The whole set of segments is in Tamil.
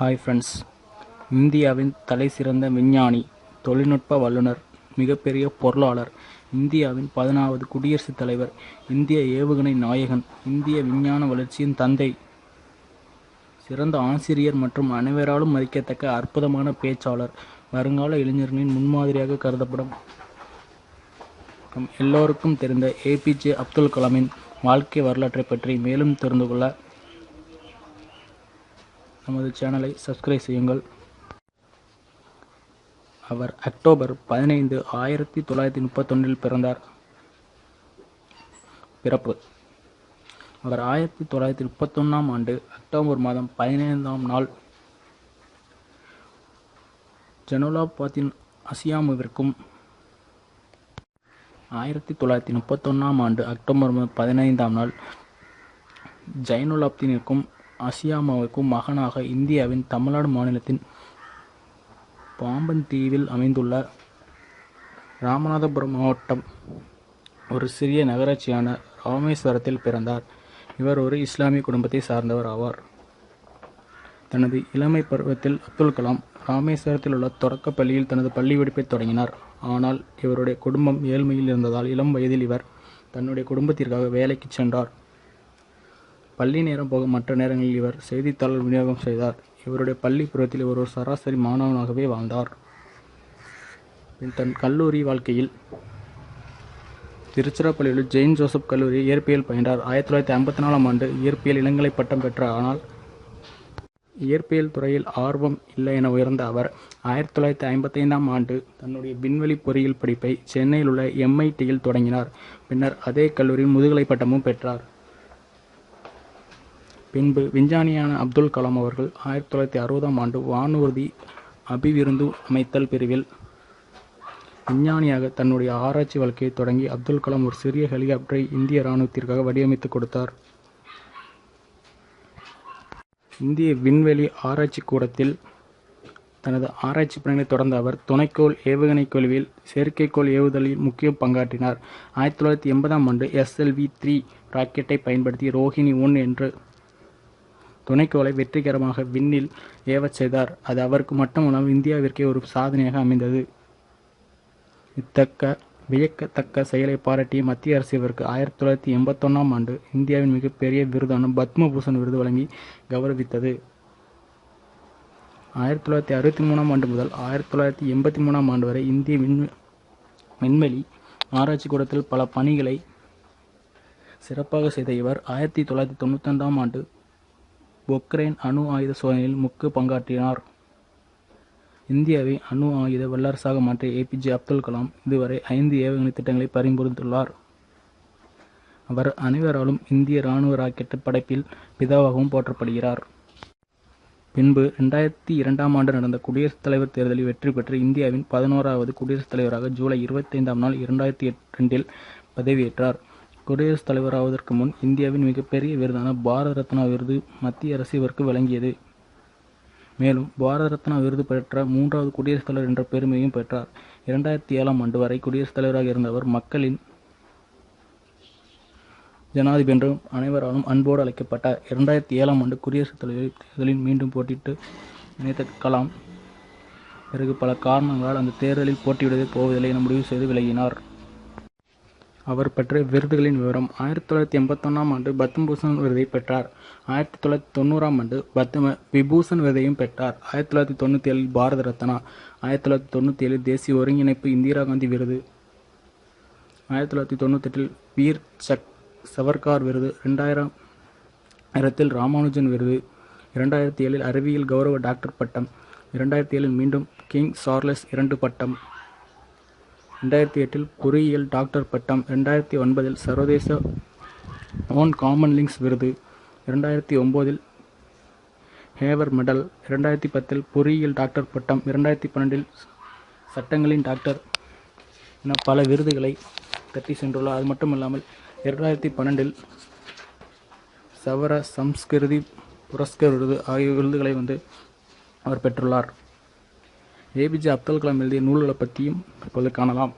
ஹாய் ஃப்ரெண்ட்ஸ் இந்தியாவின் தலைசிறந்த விஞ்ஞானி தொழில்நுட்ப வல்லுனர் மிகப்பெரிய பொருளாளர் இந்தியாவின் பதினாவது குடியரசுத் தலைவர் இந்திய ஏவுகணை நாயகன் இந்திய விஞ்ஞான வளர்ச்சியின் தந்தை சிறந்த ஆசிரியர் மற்றும் அனைவராலும் மதிக்கத்தக்க அற்புதமான பேச்சாளர் வருங்கால இளைஞர்களின் முன்மாதிரியாக கருதப்படும். எல்லோருக்கும் தெரிந்த ஏபிஜே அப்துல் கலாமின் வாழ்க்கை வரலாற்றை பற்றி மேலும் தெரிந்து கொள்ள நமது சேனலை சப்ஸ்கிரைப் செய்யுங்கள். அவர் அக்டோபர் பதினைந்து ஆயிரத்தி தொள்ளாயிரத்தி முப்பத்தொன்றில் பிறந்தார். பிறப்பு. அவர் ஆயிரத்தி தொள்ளாயிரத்தி முப்பத்தொன்னாம் ஆண்டு அக்டோபர் மாதம் பதினைந்தாம் நாள் ஜனோலாபாத்தின் அசியாமுவிற்கும் ஆயிரத்தி தொள்ளாயிரத்தி முப்பத்தொன்னாம் ஆண்டு அக்டோபர் மாதம் பதினைந்தாம் நாள் ஜைனுலாப்தினிற்கும் அசியாமாவுக்கும் மகனாக இந்தியாவின் தமிழ்நாடு மாநிலத்தின் பாம்பன் தீவில் அமைந்துள்ள ராமநாதபுரம் மாவட்டம் ஒரு சிறிய நகராட்சியான ராமேஸ்வரத்தில் பிறந்தார். இவர் ஒரு இஸ்லாமிய குடும்பத்தை சார்ந்தவர் ஆவார். தனது இளமை பருவத்தில் அப்துல் கலாம் ராமேஸ்வரத்தில் உள்ள தொடக்கப் பள்ளியில் தனது பள்ளி வெடிப்பை தொடங்கினார். ஆனால் இவருடைய குடும்பம் ஏழ்மையில் இருந்ததால் இளம் வயதில் இவர் தன்னுடைய குடும்பத்திற்காக வேலைக்கு சென்றார். பள்ளி நேரம் போக மற்ற நேரங்களில் இவர் செய்தித்தாளர் விநியோகம் செய்தார். இவருடைய பள்ளி புறத்தில் இவர் ஒரு சராசரி மாணவனாகவே வாழ்ந்தார். தன் கல்லூரி வாழ்க்கையில் திருச்சிராப்பள்ளியில் ஜெயின் ஜோசப் கல்லூரி இயற்பியல் பயின்றார். ஆயிரத்தி தொள்ளாயிரத்தி ஐம்பத்தி நாலாம் ஆண்டு இயற்பியல் இளங்கலை பட்டம் பெற்றார் ஆனால் இயற்பியல் துறையில் ஆர்வம் இல்லை என உயர்ந்த அவர் ஆயிரத்தி தொள்ளாயிரத்தி ஐம்பத்தைந்தாம் ஆண்டு தன்னுடைய விண்வெளி பொறியியல் படிப்பை சென்னையில் உள்ள எம்ஐடியில் தொடங்கினார். பின்னர் அதே கல்லூரியில் முதுகலை பட்டமும் பெற்றார். பின்பு விஞ்ஞானியான அப்துல் கலாம் அவர்கள் ஆயிரத்தி தொள்ளாயிரத்தி அறுபதாம் ஆண்டு வானூர்தி அபிவிருந்து அமைத்தல் பிரிவில் விஞ்ஞானியாக தன்னுடைய ஆராய்ச்சி வாழ்க்கையை தொடங்கி அப்துல் கலாம் ஒரு சிறிய ஹெலிகாப்டரை இந்திய இராணுவத்திற்காக வடிவமைத்து கொடுத்தார். இந்திய விண்வெளி ஆராய்ச்சி கூடத்தில் தனது ஆராய்ச்சி பணிகளை தொடர்ந்த அவர் துணைக்கோள் ஏவுகணை கொள்வியில் செயற்கைக்கோள் ஏவுதலில் முக்கிய பங்காற்றினார். ஆயிரத்தி தொள்ளாயிரத்தி எண்பதாம் ஆண்டு எஸ்எல்வி த்ரீ ராக்கெட்டை பயன்படுத்தி ரோஹிணி ஒன் என்று துணைக்கோளை வெற்றிகரமாக விண்ணில் ஏவச் செய்தார். அது அவருக்கு மட்டுமல்லாமல் இந்தியாவிற்கே ஒரு சாதனையாக அமைந்தது. இத்தக்க வியக்கத்தக்க செயலை பாராட்டிய மத்திய அரசு இவருக்கு ஆயிரத்தி தொள்ளாயிரத்தி எண்பத்தொன்னாம் ஆண்டு இந்தியாவின் மிகப்பெரிய விருதான பத்மபூஷன் விருது வழங்கி கௌரவித்தது. ஆயிரத்தி தொள்ளாயிரத்தி அறுபத்தி மூணாம் ஆண்டு முதல் ஆயிரத்தி தொள்ளாயிரத்தி எண்பத்தி மூணாம் ஆண்டு வரை இந்திய விண் விண்வெளி ஆராய்ச்சி கூடத்தில் பல பணிகளை சிறப்பாக செய்த இவர் ஆயிரத்தி தொள்ளாயிரத்தி தொண்ணூத்தொன்றாம் ஆண்டு பொக்ரைன் அணு ஆயுத சோதனையில் முக்கு பங்காற்றினார். இந்தியாவை அணு ஆயுத வல்லரசாக மாற்றிய ஏபிஜே அப்துல் கலாம் இதுவரை ஐந்து ஏவுகணை திட்டங்களை பரிந்துரைத்துள்ளார் அவர் அனைவராலும் இந்திய இராணுவ ராக்கெட் படைப்பில் பிதாவாகவும் போற்றப்படுகிறார். பின்பு ரெண்டாயிரத்தி இரண்டாம் ஆண்டு நடந்த குடியரசுத் தலைவர் தேர்தலில் வெற்றி பெற்று இந்தியாவின் பதினோராவது குடியரசுத் தலைவராக ஜூலை இருபத்தைந்தாம் நாள் இரண்டாயிரத்தி ரெண்டில் பதவியேற்றார். குடியரசுத் தலைவராவதற்கு முன் இந்தியாவின் மிகப்பெரிய விருதான பாரத ரத்னா விருது மத்திய அரசு இவருக்கு வழங்கியது. மேலும் பாரத ரத்னா விருது பெற்ற மூன்றாவது குடியரசுத் தலைவர் என்ற பெருமையும் பெற்றார். இரண்டாயிரத்தி ஏழாம் ஆண்டு வரை குடியரசுத் தலைவராக இருந்தவர் மக்களின் ஜனாதிபதி என்றும் அனைவராலும் அன்போடு அழைக்கப்பட்டார். இரண்டாயிரத்தி ஏழாம் ஆண்டு குடியரசுத் தலைவர் தேர்தலில் மீண்டும் போட்டியிட்டு நினைத்த கலாம் பிறகு பல காரணங்களால் அந்த தேர்தலில் போட்டியிடவே போவதில்லை என முடிவு செய்து விலகினார். அவர் பெற்ற விருதுகளின் விவரம் ஆயிரத்தி தொள்ளாயிரத்தி எண்பத்தொன்னாம் ஆண்டு பத்மபூஷன் விருதை பெற்றார். ஆயிரத்தி தொள்ளாயிரத்தி தொண்ணூறாம் ஆண்டு பத்ம விபூஷன் விருதையும் பெற்றார். ஆயிரத்தி தொள்ளாயிரத்தி தொண்ணூற்றி ஏழில் பாரத ரத்னா ஆயிரத்தி தொள்ளாயிரத்தி தொண்ணூற்றி ஏழில் தேசிய ஒருங்கிணைப்பு இந்திரா காந்தி விருது ஆயிரத்தி தொள்ளாயிரத்தி தொண்ணூத்தெட்டில் வீர் சக் சவர்கார் விருது ரெண்டாயிரம் ஆயிரத்தில் ராமானுஜன் விருது இரண்டாயிரத்தி ஏழில் அறிவியல் கௌரவ டாக்டர் பட்டம் இரண்டாயிரத்தி ஏழில் மீண்டும் கிங் சார்லஸ் இரண்டு பட்டம். ரெண்டாயிரத்தி எட்டில் பொறியியல் டாக்டர் பட்டம் ரெண்டாயிரத்தி ஒன்பதில் சர்வதேச ஓன் காமன் லிங்க்ஸ் விருது இரண்டாயிரத்தி ஒம்போதில் ஹேவர் மெடல் இரண்டாயிரத்தி பத்தில் பொறியியல் டாக்டர் பட்டம் இரண்டாயிரத்தி பன்னெண்டில் சட்டங்களின் டாக்டர் என பல விருதுகளை தட்டி சென்றுள்ளார். அது மட்டும் இல்லாமல் இரண்டாயிரத்தி பன்னெண்டில் சவர சம்ஸ்கிருதி புரஸ்கர் விருது ஆகிய விருதுகளை வந்து அவர் பெற்றுள்ளார். ஏபிஜே அப்துல் கலாம் எழுதிய நூல்களை பற்றியும் இப்போது காணலாம்.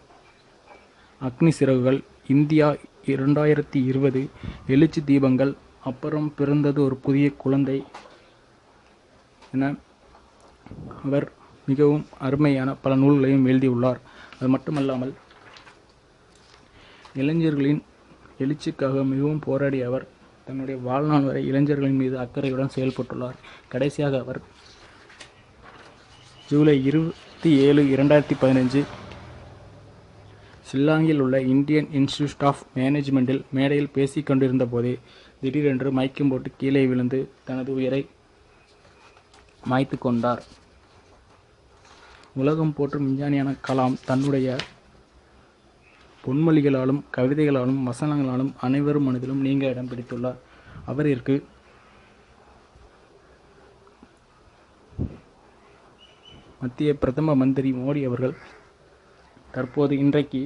அக்னி சிறகுகள் இந்தியா இரண்டாயிரத்தி இருபது எழுச்சி தீபங்கள் அப்புறம் பிறந்தது ஒரு புதிய குழந்தை என அவர் மிகவும் அருமையான பல நூல்களையும் எழுதியுள்ளார். அது மட்டுமல்லாமல் இளைஞர்களின் எழுச்சிக்காக மிகவும் போராடிய அவர் தன்னுடைய வாழ்நாள் வரை இளைஞர்களின் மீது அக்கறையுடன் செயல்பட்டுள்ளார். கடைசியாக அவர் ஜூலை இருபத்தி ஏழு இரண்டாயிரத்தி பதினஞ்சு. ஷில்லாங்கில் உள்ள இந்தியன் இன்ஸ்டிடியூட் ஆஃப் மேனேஜ்மெண்ட்டில் மேடையில் பேசிக் கொண்டிருந்த போதே திடீரென்று மயக்கம் போட்டு கீழே விழுந்து தனது உயிரை மாய்த்து கொண்டார். உலகம் போற்றும் விஞ்ஞானியான கலாம் தன்னுடைய பொன்மொழிகளாலும் கவிதைகளாலும் வசனங்களாலும் அனைவரும் மனதிலும் நீங்க இடம் பிடித்துள்ளார். அவரிற்கு மத்திய பிரதம மந்திரி மோடி அவர்கள் தற்போது இன்றைக்கு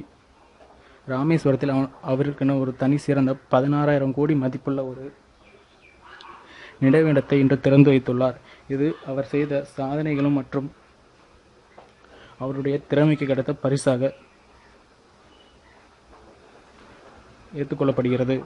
ராமேஸ்வரத்தில் அவன் அவருக்கென ஒரு தனி சிறந்த பதினாறாயிரம் கோடி மதிப்புள்ள ஒரு நினைவிடத்தை இன்று திறந்து வைத்துள்ளார். இது அவர் செய்த சாதனைகளும் மற்றும் அவருடைய திறமைக்கு கிடைத்த பரிசாக ஏற்றுக்கொள்ளப்படுகிறது.